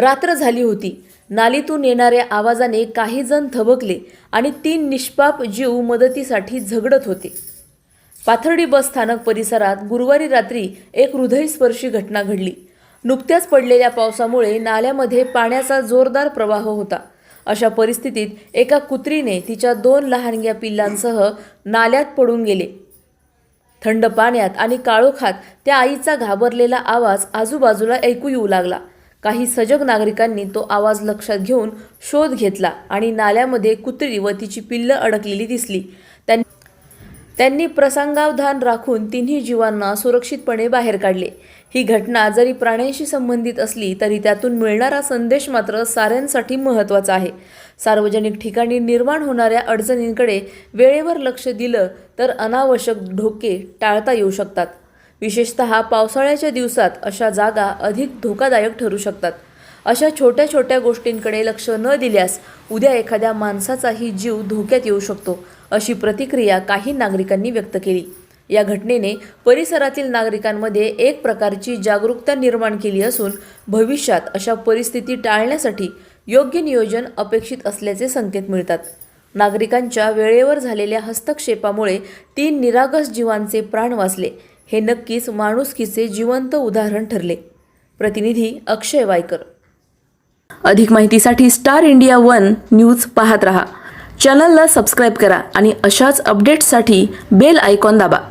रात्र झाली होती. नालीतून येणाऱ्या आवाजाने काही जण थबकले आणि तीन निष्पाप जीव मदतीसाठी झगडत होते. पाथर्डी बस स्थानक परिसरात गुरुवारी रात्री एक हृदयस्पर्शी घटना घडली. नुकत्याच पडलेल्या पावसामुळे नाल्यामध्ये पाण्याचा जोरदार प्रवाह होता. अशा परिस्थितीत एका कुत्रीने तिच्या दोन लहानग्या पिल्लांसह नाल्यात पडून गेले. थंड पाण्यात आणि काळोखात त्या आईचा घाबरलेला आवाज आजूबाजूला ऐकू येऊ लागला. काही सजग नागरिकांनी तो आवाज लक्षात घेऊन शोध घेतला आणि नाल्यामध्ये कुत्री व तिची पिल्लं अडकलेली दिसली. त्यां त्यांनी प्रसंगावधान राखून तिन्ही जीवांना सुरक्षितपणे बाहेर काढले. ही घटना जरी प्राण्यांशी संबंधित असली तरी त्यातून मिळणारा संदेश मात्र साऱ्यांसाठी महत्त्वाचा आहे. सार्वजनिक ठिकाणी निर्माण होणाऱ्या अडचणींकडे वेळेवर लक्ष दिलं तर अनावश्यक धोके टाळता येऊ शकतात. विशेषतः पावसाळ्याच्या दिवसात अशा जागा अधिक धोकादायक ठरू शकतात. अशा छोट्या छोट्या गोष्टींकडे लक्ष न दिल्यास उद्या एखाद्या माणसाचाही जीव धोक्यात येऊ शकतो अशी प्रतिक्रिया काही नागरिकांनी व्यक्त केली. या घटनेने परिसरातील नागरिकांमध्ये एक प्रकारची जागरूकता निर्माण केली असून भविष्यात अशा परिस्थिती टाळण्यासाठी योग्य नियोजन अपेक्षित असल्याचे संकेत मिळतात. नागरिकांच्या वेळेवर झालेल्या हस्तक्षेपामुळे तीन निरागस जीवांचे प्राण वाचले. हे नक्कीच माणुसकीचे जिवंत उदाहरण ठरले. प्रतिनिधी अक्षय वायकर. अधिक माहितीसाठी स्टार इंडिया वन न्यूज पाहत रहा. चॅनलला सबस्क्राईब करा आणि अशाच अपडेट्ससाठी बेल आयकॉन दाबा.